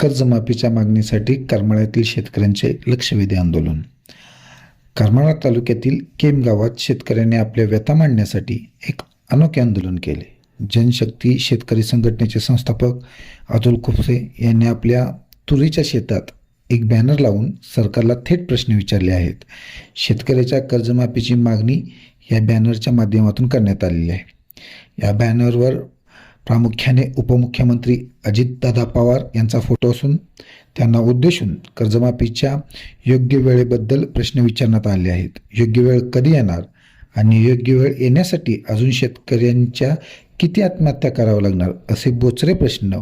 कर्जमाफीच्या मागणीसाठी करमाळ्यातील शेतकऱ्यांचे लक्षवेधी आंदोलन. करमाळा तालुक्यातील केम गावात शेतकऱ्यांनी आपल्या व्यथा मांडण्यासाठी एक अनोखे आंदोलन केले. जनशक्ती शेतकरी संघटनेचे संस्थापक अतुल खुपसे यांनी आपल्या तुरीच्या शेतात एक बॅनर लावून सरकारला थेट प्रश्न विचारले आहेत. शेतकऱ्याच्या कर्जमाफीची मागणी या बॅनरच्या माध्यमातून करण्यात आलेली आहे. या बॅनरवर प्रामुख्याने उपमुख्यमंत्री अजितदादा पवार यांचा फोटो असून त्यांना उद्देशून कर्जमाफीच्या योग्य वेळेबद्दल प्रश्न विचारण्यात आले आहेत. योग्य वेळ कधी येणार आणि योग्य वेळ येण्यासाठी अजून शेतकऱ्यांच्या किती आत्महत्या कराव्या लागणार असे बोचरे प्रश्न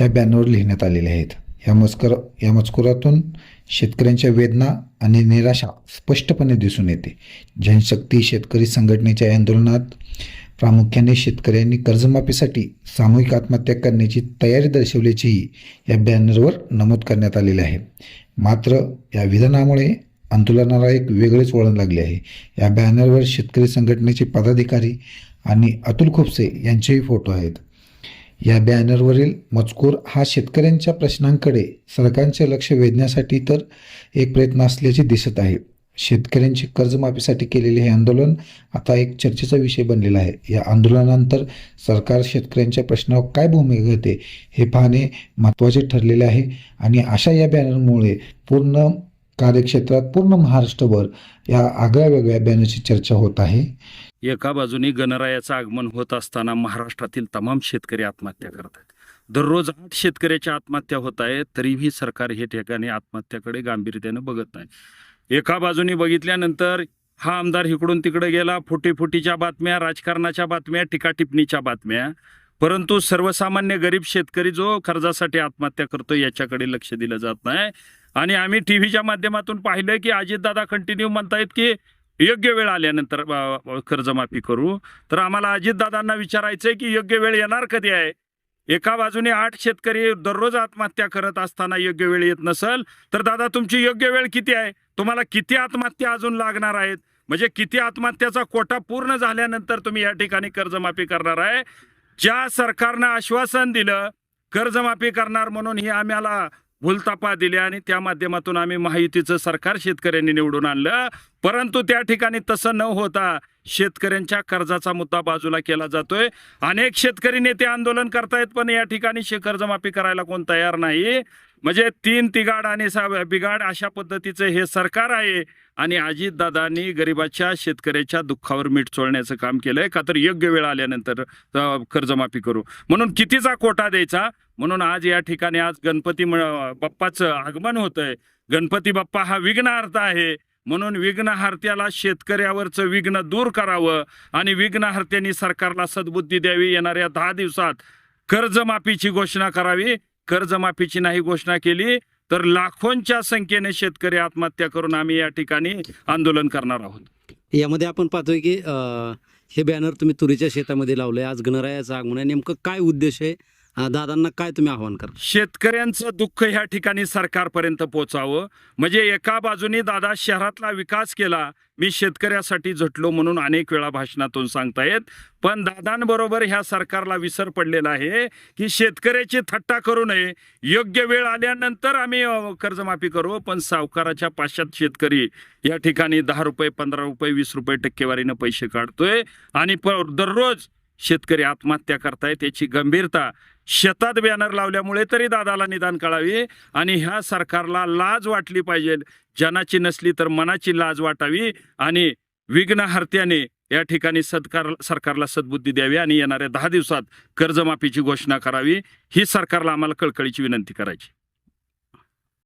या बॅनरवर लिहिण्यात आलेले आहेत. या मजकर या मजकुरातून शेतकऱ्यांच्या वेदना आणि निराशा स्पष्टपणे दिसून येते. जनशक्ती शेतकरी संघटनेच्या आंदोलनात प्रामुख्याने शेतकऱ्यांनी कर्जमाफीसाठी सामूहिक आत्महत्या करण्याची तयारी दर्शवल्याचेही या बॅनरवर नमूद करण्यात आलेले आहे. मात्र या विधानामुळे आंदोलनाला एक वेगळेच वळण लागले आहे. या बॅनरवर शेतकरी संघटनेचे पदाधिकारी आणि अतुल खोपसे यांचेही फोटो आहेत. या बॅनरवरील मजकूर हा शेतकऱ्यांच्या प्रश्नांकडे सरकारचे लक्ष वेधण्यासाठी तर एक प्रयत्न असल्याचे दिसत आहे. शेतकऱ्यांची कर्जमाफीसाठी केलेले हे आंदोलन आता एक चर्चेचा विषय बनलेला आहे. या आंदोलनानंतर सरकार शेतकऱ्यांच्या प्रश्नावर काय भूमिका घेते हे पाहणे महत्त्वाचे ठरलेले आहे आणि अशा या बॅनरमुळे पूर्ण कार्यक्षेत्रात पूर्ण महाराष्ट्रभर या आगळ्या वेगळ्या बॅनरची चर्चा होत आहे. एका बाजूने गणरायाचं आगमन होत असताना महाराष्ट्रातील तमाम शेतकरी आत्महत्या करत आहेत दररोज आठ शेतकऱ्याच्या आत्महत्या होत आहेत तरीही सरकार हे ठिकाणी आत्महत्याकडे गांभीर्याने बघत नाही. एका बाजूने बघितल्यानंतर हा आमदार इकडून तिकडे गेला फुटीफुटीच्या बातम्या राजकारणाच्या बातम्या टीकाटिपणीच्या बातम्या. परंतु सर्वसामान्य गरीब शेतकरी जो कर्जासाठी आत्महत्या करतो याच्याकडे लक्ष दिलं जात नाही. आणि आम्ही टी व्हीच्या माध्यमातून पाहिलं की अजितदादा कंटिन्यू म्हणतायत की योग्य वेळ आल्यानंतर कर्जमाफी करू. तर आम्हाला अजितदादांना विचारायचं आहे की योग्य वेळ येणार कधी आहे? एका बाजूने आठ शेतकरी दररोज आत्महत्या करत असताना योग्य वेळ येत नसेल तर दादा तुमची योग्य वेळ किती आहे? तुम्हाला किती आत्महत्या अजून लागणार आहेत? म्हणजे किती आत्महत्याचा कोटा पूर्ण झाल्यानंतर तुम्ही या ठिकाणी कर्जमाफी करणार आहे? ज्या सरकारनं आश्वासन दिलं कर्जमाफी करणार म्हणून ही आम्हाला भूलतापा दिल्या आणि त्या माध्यमातून आम्ही माहितीचं सरकार शेतकऱ्यांनी निवडून आणलं. परंतु त्या ठिकाणी तसं न होता शेतकऱ्यांच्या कर्जाचा मुद्दा बाजूला केला जातोय. अनेक शेतकरी नेते आंदोलन करतायत पण या ठिकाणी शे कर्जमाफी करायला कोण तयार नाही. म्हणजे तीन तिगाड आणि सा बिगाड अशा पद्धतीचं हे सरकार आहे आणि अजितदादांनी गरिबाच्या शेतकऱ्याच्या दुःखावर मीठ चोळण्याचं काम केलंय. का तर योग्य वेळ आल्यानंतर कर्जमाफी करू. म्हणून कितीचा कोटा द्यायचा? म्हणून आज या ठिकाणी आज गणपती म- बाप्पाचं आगमन होतंय. गणपती बाप्पा हा विघ्नहर्ता आहे. म्हणून विघ्नहर्त्याला शेतकऱ्यावरचं विघ्न दूर करावं आणि विघ्नहर्त्यांनी सरकारला सद्बुद्धी द्यावी येणाऱ्या दहा दिवसात कर्जमाफीची घोषणा करावी. कर्जमाफीची नाही घोषणा केली तर लाखोंच्या संख्येने शेतकरी आत्महत्या करून आम्ही या ठिकाणी आंदोलन करणार आहोत. यामध्ये आपण पाहतोय की हे बॅनर तुम्ही तुरीच्या शेतामध्ये लावलंय. आज गणरायाचं आगमन आहे. नेमकं काय उद्देश आहे? दादांना काय तुम्ही आव्हान करा शेतकऱ्यांचं दुःख ह्या ठिकाणी सरकारपर्यंत पोचावं. म्हणजे एका बाजूने दादा शहरातला विकास केला मी शेतकऱ्यासाठी झटलो म्हणून अनेक वेळा भाषणातून सांगतायत पण दादांबरोबर ह्या सरकारला विसर पडलेला आहे की शेतकऱ्याची थट्टा करू नये. योग्य वेळ आल्यानंतर आम्ही कर्जमाफी करू पण सावकाराच्या पाश्चात शेतकरी या ठिकाणी दहा रुपये पंधरा रुपये वीस रुपये टक्केवारीनं पैसे काढतोय आणि दररोज शेतकरी आत्महत्या करतायत याची गंभीरता शेतात बॅनर लावल्यामुळे तरी दादाला निदान कळावी आणि ह्या सरकारला लाज वाटली पाहिजे. जनाची नसली तर मनाची लाज वाटावी आणि विघ्नहर्त्याने या ठिकाणी सत्कार सरकारला सद्बुद्धी द्यावी आणि येणाऱ्या दहा दिवसात कर्जमाफीची घोषणा करावी. ही सरकारला आम्हाला कळकळीची विनंती करायची.